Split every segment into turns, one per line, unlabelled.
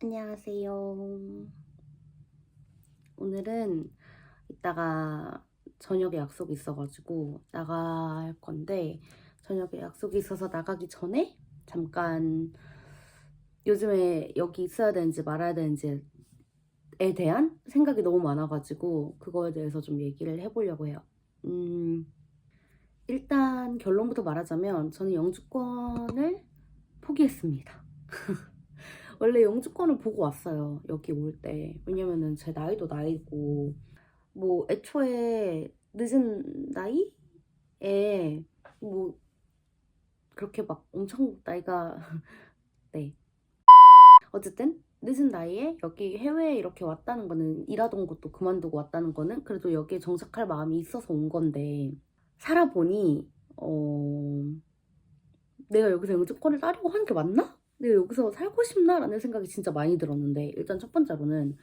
안녕하세요. 오늘은 이따가 저녁에 약속이 있어가지고 나갈 건데 저녁에 약속이 있어서 나가기 전에 잠깐 요즘에 여기 있어야 되는지 말아야 되는지에 대한 생각이 너무 많아가지고 그거에 대해서 좀 얘기를 해보려고 해요. 음, 일단 결론부터 말하자면 저는 영주권을 포기했습니다. 원래 영주권을 보고 왔어요. 여기 올 때. 왜냐면은 제 나이도 나이고, 뭐, 애초에 늦은 나이에, 뭐, 그렇게 막 엄청 나이가, 네. 어쨌든, 늦은 나이에 여기 해외에 이렇게 왔다는 거는, 일하던 곳도 그만두고 왔다는 거는, 그래도 여기에 정착할 마음이 있어서 온 건데, 살아보니, 어, 내가 여기서 영주권을 따려고 하는 게 맞나? 내가 여기서 살고 싶나라는 생각이 진짜 많이 들었는데 일단 첫 번째로는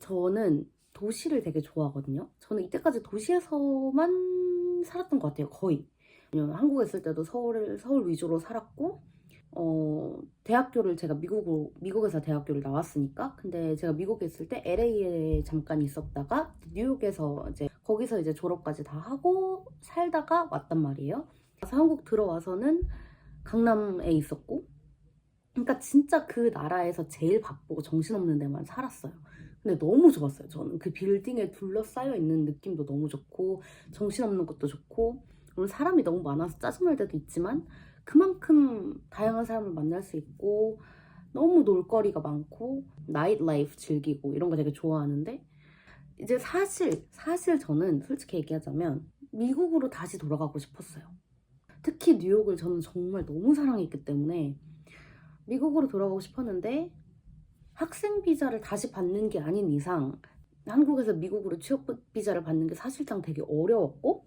저는 도시를 되게 좋아하거든요. 저는 이때까지 도시에서만 살았던 것 같아요. 거의. 왜냐면 한국에 있을 때도 서울 서울 위주로 살았고 어 대학교를 제가 미국으로 미국에서 대학교를 나왔으니까 근데 제가 미국에 있을 때 LA에 잠깐 있었다가 뉴욕에서 이제 거기서 이제 졸업까지 다 하고 살다가 왔단 말이에요. 그래서 한국 들어와서는 강남에 있었고 그러니까 진짜 그 나라에서 제일 바쁘고 정신없는 데만 살았어요. 근데 너무 좋았어요. 저는 그 빌딩에 둘러싸여 있는 느낌도 너무 좋고 정신없는 것도 좋고 물론 사람이 너무 많아서 짜증날 때도 있지만 그만큼 다양한 사람을 만날 수 있고 너무 놀거리가 많고 나이트 라이프 즐기고 이런 거 되게 좋아하는데 이제 사실 사실 저는 솔직히 얘기하자면 미국으로 다시 돌아가고 싶었어요. 특히 뉴욕을 저는 정말 너무 사랑했기 때문에 미국으로 돌아가고 싶었는데 학생 비자를 다시 받는 게 아닌 이상 한국에서 미국으로 취업 비자를 받는 게 사실상 되게 어려웠고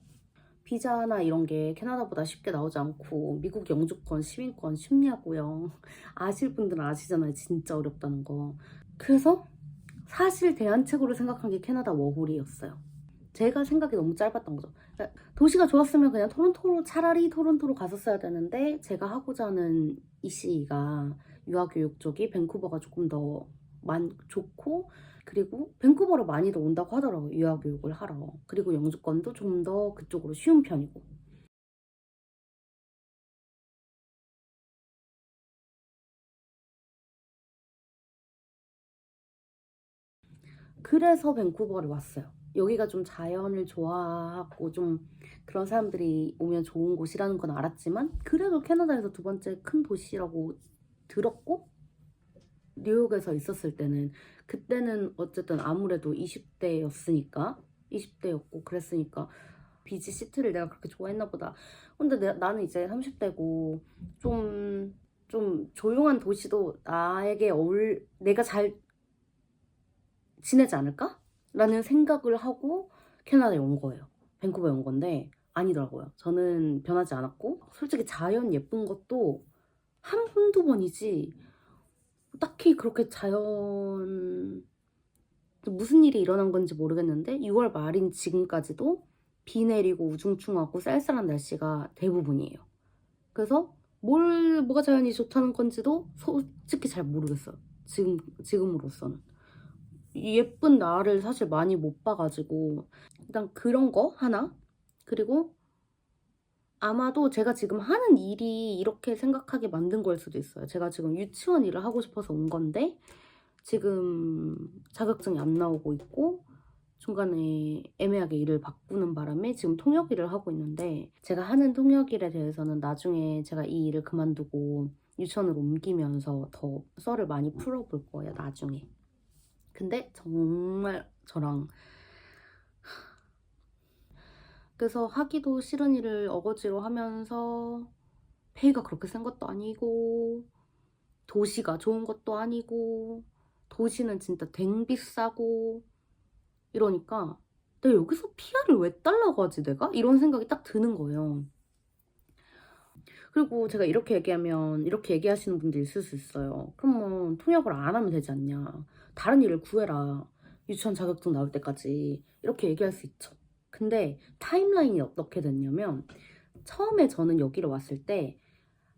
비자나 이런 게 캐나다보다 쉽게 나오지 않고 미국 영주권, 시민권 쉽냐고요. 아실 분들은 아시잖아요. 진짜 어렵다는 거. 그래서 사실 대안책으로 생각한 게 캐나다 워홀이었어요. 제가 생각이 너무 짧았던 거죠. 그러니까 도시가 좋았으면 그냥 토론토로 차라리 토론토로 갔었어야 되는데 제가 하고자 하는 이 씨가 유아교육 쪽이 밴쿠버가 조금 더 많, 좋고 그리고 밴쿠버로 많이들 온다고 하더라고요. 유아교육을 하러. 그리고 영주권도 좀 더 그쪽으로 쉬운 편이고. 그래서 밴쿠버를 왔어요. 여기가 좀 자연을 좋아하고 좀 그런 사람들이 오면 좋은 곳이라는 건 알았지만 그래도 캐나다에서 두 번째 큰 도시라고 들었고 뉴욕에서 있었을 때는 그때는 어쨌든 아무래도 20대였으니까 20대였고 그랬으니까 비지 시티를 내가 그렇게 좋아했나 보다. 근데 내, 나는 이제 30대고 좀좀 조용한 도시도 나에게 어울 내가 잘 지내지 않을까? 라는 생각을 하고 캐나다에 온 거예요. 밴쿠버에 온 건데 아니더라고요. 저는 변하지 않았고 솔직히 자연 예쁜 것도 한 번두 번이지 딱히 그렇게 자연 무슨 일이 일어난 건지 모르겠는데 6월 말인 지금까지도 비 내리고 우중충하고 쌀쌀한 날씨가 대부분이에요. 그래서 뭘 뭐가 자연이 좋다는 건지도 솔직히 잘 모르겠어요. 지금 지금으로서는 예쁜 나를 사실 많이 못 봐가지고 일단 그런 거 하나 그리고 아마도 제가 지금 하는 일이 이렇게 생각하게 만든 걸 수도 있어요. 제가 지금 유치원 일을 하고 싶어서 온 건데 지금 자격증이 안 나오고 있고 중간에 애매하게 일을 바꾸는 바람에 지금 통역 일을 하고 있는데 제가 하는 통역 일에 대해서는 나중에 제가 이 일을 그만두고 유치원으로 옮기면서 더 썰을 많이 풀어볼 거예요. 나중에. 근데 정말 저랑 그래서 하기도 싫은 일을 어거지로 하면서 페이가 그렇게 센 것도 아니고 도시가 좋은 것도 아니고 도시는 진짜 댕 비싸고 이러니까 내가 여기서 피아를 왜 달라고 하지 내가? 이런 생각이 딱 드는 거예요. 그리고 제가 이렇게 얘기하면 이렇게 얘기하시는 분들 있을 수 있어요. 그러면 통역을 안 하면 되지 않냐. 다른 일을 구해라. 유치원 자격증 나올 때까지 이렇게 얘기할 수 있죠. 근데 타임라인이 어떻게 됐냐면 처음에 저는 여기로 왔을 때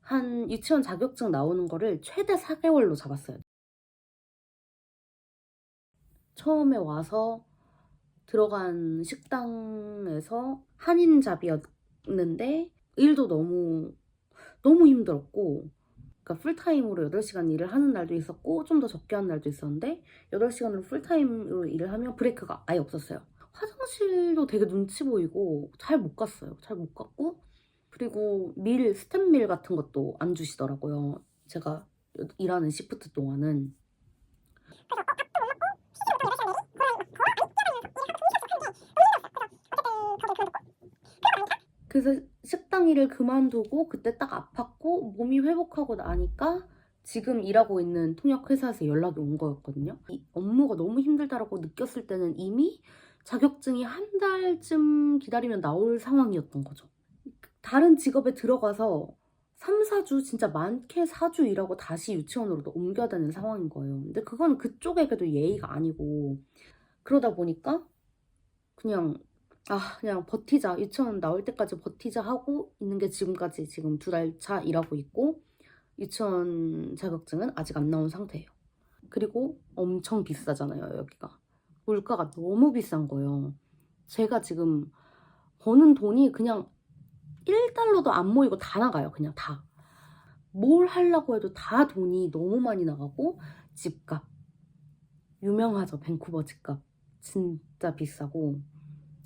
한 유치원 자격증 나오는 거를 최대 4개월로 잡았어요. 처음에 와서 들어간 식당에서 한인잡이었는데 일도 너무 너무 힘들었고 그러니까 풀타임으로 8시간 일을 하는 날도 있었고 좀 더 적게 하는 날도 있었는데 8시간으로 풀타임으로 일을 하면 브레이크가 아예 없었어요. 화장실도 되게 눈치 보이고 잘 못 갔어요. 잘 못 갔고 그리고 밀 스텝밀 같은 것도 안 주시더라고요. 제가 일하는 시프트 동안은 그래서 식당 일을 그만두고 그때 딱 아팠고 몸이 회복하고 나니까 지금 일하고 있는 통역 회사에서 연락이 온 거였거든요. 이 업무가 너무 힘들다라고 느꼈을 때는 이미 자격증이 한 달쯤 기다리면 나올 상황이었던 거죠. 다른 직업에 들어가서 3, 4주 진짜 많게 4주 일하고 다시 유치원으로 또 옮겨야 되는 상황인 거예요. 근데 그건 그쪽에게도 예의가 아니고 그러다 보니까 그냥 아 그냥 버티자 유치원 나올 때까지 버티자 하고 있는 게 지금까지 지금 두 달 차 일하고 있고 유치원 자격증은 아직 안 나온 상태예요. 그리고 엄청 비싸잖아요 여기가 물가가 너무 비싼 거예요. 제가 지금 버는 돈이 그냥 1달러도 안 모이고 다 나가요 그냥 다. 뭘 하려고 해도 다 돈이 너무 많이 나가고 집값 유명하죠 밴쿠버 집값 진짜 비싸고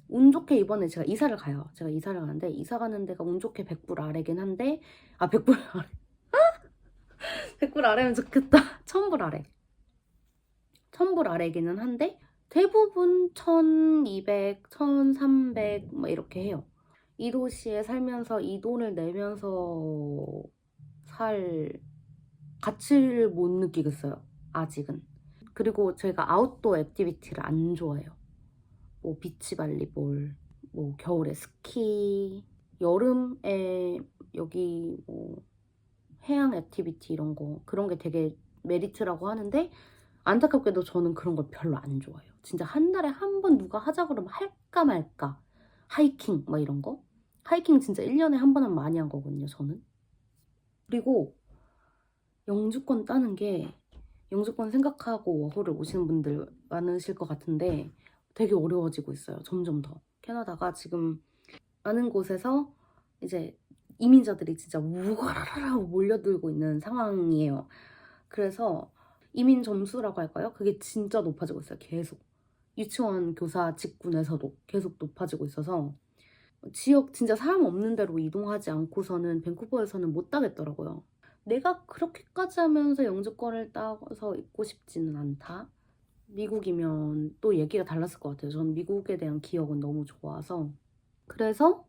운 좋게 이번에 제가 이사를 가요. 제가 이사를 가는데 이사 가는 데가 운 좋게 100불 아래긴 한데 아 100불 아래 100불 아래면 좋겠다. 1000불 아래 1000불 아래기는 한데 대부분 1200, 1300 뭐 이렇게 해요. 이 도시에 살면서 이 돈을 내면서 살 가치를 못 느끼겠어요. 아직은. 그리고 제가 아웃도어 액티비티를 안 좋아해요. 뭐 비치 발리볼, 뭐 겨울에 스키, 여름에 여기 뭐 해양 액티비티 이런 거 그런 게 되게 메리트라고 하는데 안타깝게도 저는 그런 걸 별로 안 좋아해요. 진짜 한 달에 한 번 누가 하자 그러면 할까 말까. 하이킹 막 이런 거. 하이킹 진짜 1년에 한 번은 많이 한 거거든요, 저는. 그리고 영주권 따는 게 영주권 생각하고 워홀을 오시는 분들 많으실 것 같은데 되게 어려워지고 있어요. 점점 더. 캐나다가 지금 많은 곳에서 이제 이민자들이 진짜 우가라라 몰려들고 있는 상황이에요. 그래서 이민 점수라고 할까요? 그게 진짜 높아지고 있어요. 계속. 유치원 교사 직군에서도 계속 높아지고 있어서 지역 진짜 사람 없는 데로 이동하지 않고서는 밴쿠버에서는 못 따겠더라고요. 내가 그렇게까지 하면서 영주권을 따서 있고 싶지는 않다. 미국이면 또 얘기가 달랐을 것 같아요. 저는 미국에 대한 기억은 너무 좋아서. 그래서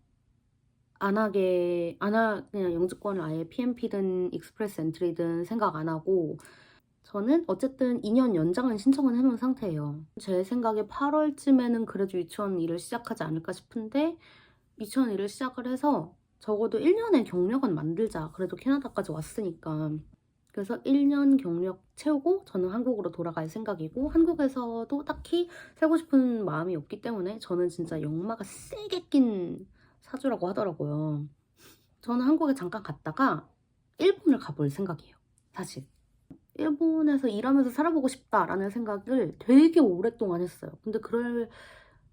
안 하게, 안 하, 그냥 영주권을 아예 PMP든 익스프레스 엔트리든 생각 안 하고 저는 어쨌든 2년 연장은 신청은 해놓은 상태예요. 제 생각에 8월쯤에는 그래도 유치원 일을 시작하지 않을까 싶은데 유치원 일을 시작을 해서 적어도 1년의 경력은 만들자. 그래도 캐나다까지 왔으니까. 그래서 1년 경력 채우고 저는 한국으로 돌아갈 생각이고 한국에서도 딱히 살고 싶은 마음이 없기 때문에 저는 진짜 역마가 세게 낀 사주라고 하더라고요. 저는 한국에 잠깐 갔다가 일본을 가볼 생각이에요. 사실. 일본에서 일하면서 살아보고 싶다라는 생각을 되게 오랫동안 했어요. 근데 그럴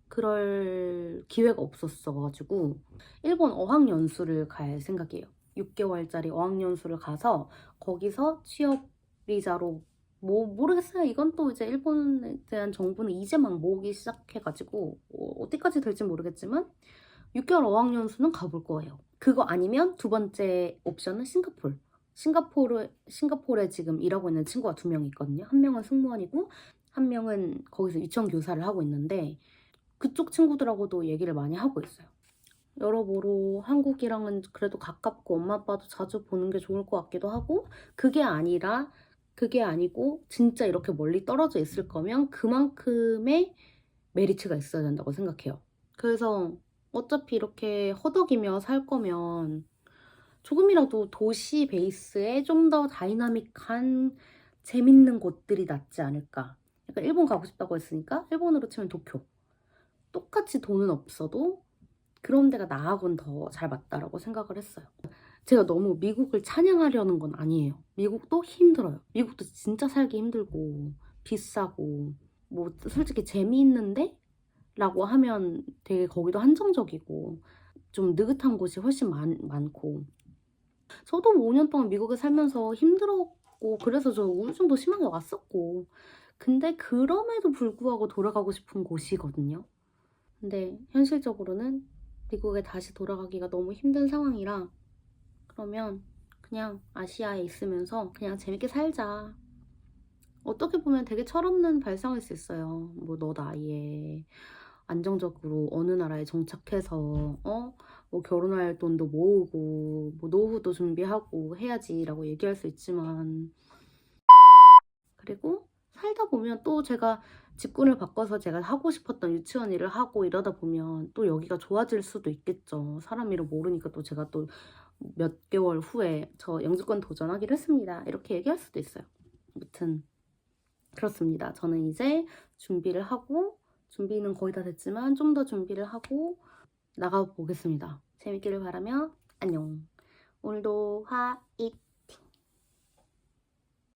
그럴 기회가 없었어가지고 일본 어학연수를 갈 생각이에요. 6개월짜리 어학연수를 가서 거기서 취업 비자로 뭐 모르겠어요. 이건 또 이제 일본에 대한 정보는 이제 막 모으기 시작해가지고 어, 어디까지 될지 모르겠지만 6개월 어학연수는 가볼 거예요. 그거 아니면 두 번째 옵션은 싱가폴. 싱가포르, 싱가포르에 지금 일하고 있는 친구가 두 명 있거든요. 한 명은 승무원이고 한 명은 거기서 유치원 교사를 하고 있는데 그쪽 친구들하고도 얘기를 많이 하고 있어요. 여러모로 한국이랑은 그래도 가깝고 엄마 아빠도 자주 보는 게 좋을 것 같기도 하고 그게 아니라 그게 아니고 진짜 이렇게 멀리 떨어져 있을 거면 그만큼의 메리트가 있어야 된다고 생각해요. 그래서 어차피 이렇게 허덕이며 살 거면 조금이라도 도시 베이스에 좀 더 다이나믹한 재밌는 곳들이 낫지 않을까. 약간 일본 가고 싶다고 했으니까 일본으로 치면 도쿄. 똑같이 돈은 없어도 그런 데가 나하고는 더 잘 맞다라고 생각을 했어요. 제가 너무 미국을 찬양하려는 건 아니에요. 미국도 힘들어요. 미국도 진짜 살기 힘들고 비싸고 뭐 솔직히 재미있는데? 라고 하면 되게 거기도 한정적이고 좀 느긋한 곳이 훨씬 많, 많고 저도 뭐 5년 동안 미국에 살면서 힘들었고 그래서 저 우울증도 심하게 왔었고 근데 그럼에도 불구하고 돌아가고 싶은 곳이거든요. 근데 현실적으로는 미국에 다시 돌아가기가 너무 힘든 상황이라 그러면 그냥 아시아에 있으면서 그냥 재밌게 살자. 어떻게 보면 되게 철없는 발상일 수 있어요. 뭐 너 나이에 안정적으로 어느 나라에 정착해서 어? 뭐 결혼할 돈도 모으고 뭐 노후도 준비하고 해야지라고 얘기할 수 있지만 그리고 살다 보면 또 제가 직군을 바꿔서 제가 하고 싶었던 유치원 일을 하고 이러다 보면 또 여기가 좋아질 수도 있겠죠. 사람 일을 모르니까 또 제가 또 몇 개월 후에 저 영주권 도전하기로 했습니다. 이렇게 얘기할 수도 있어요. 아무튼 그렇습니다. 저는 이제 준비를 하고 준비는 거의 다 됐지만 좀 더 준비를 하고 나가 보겠습니다. 재밌기를 바라며 안녕. 오늘도 화이팅!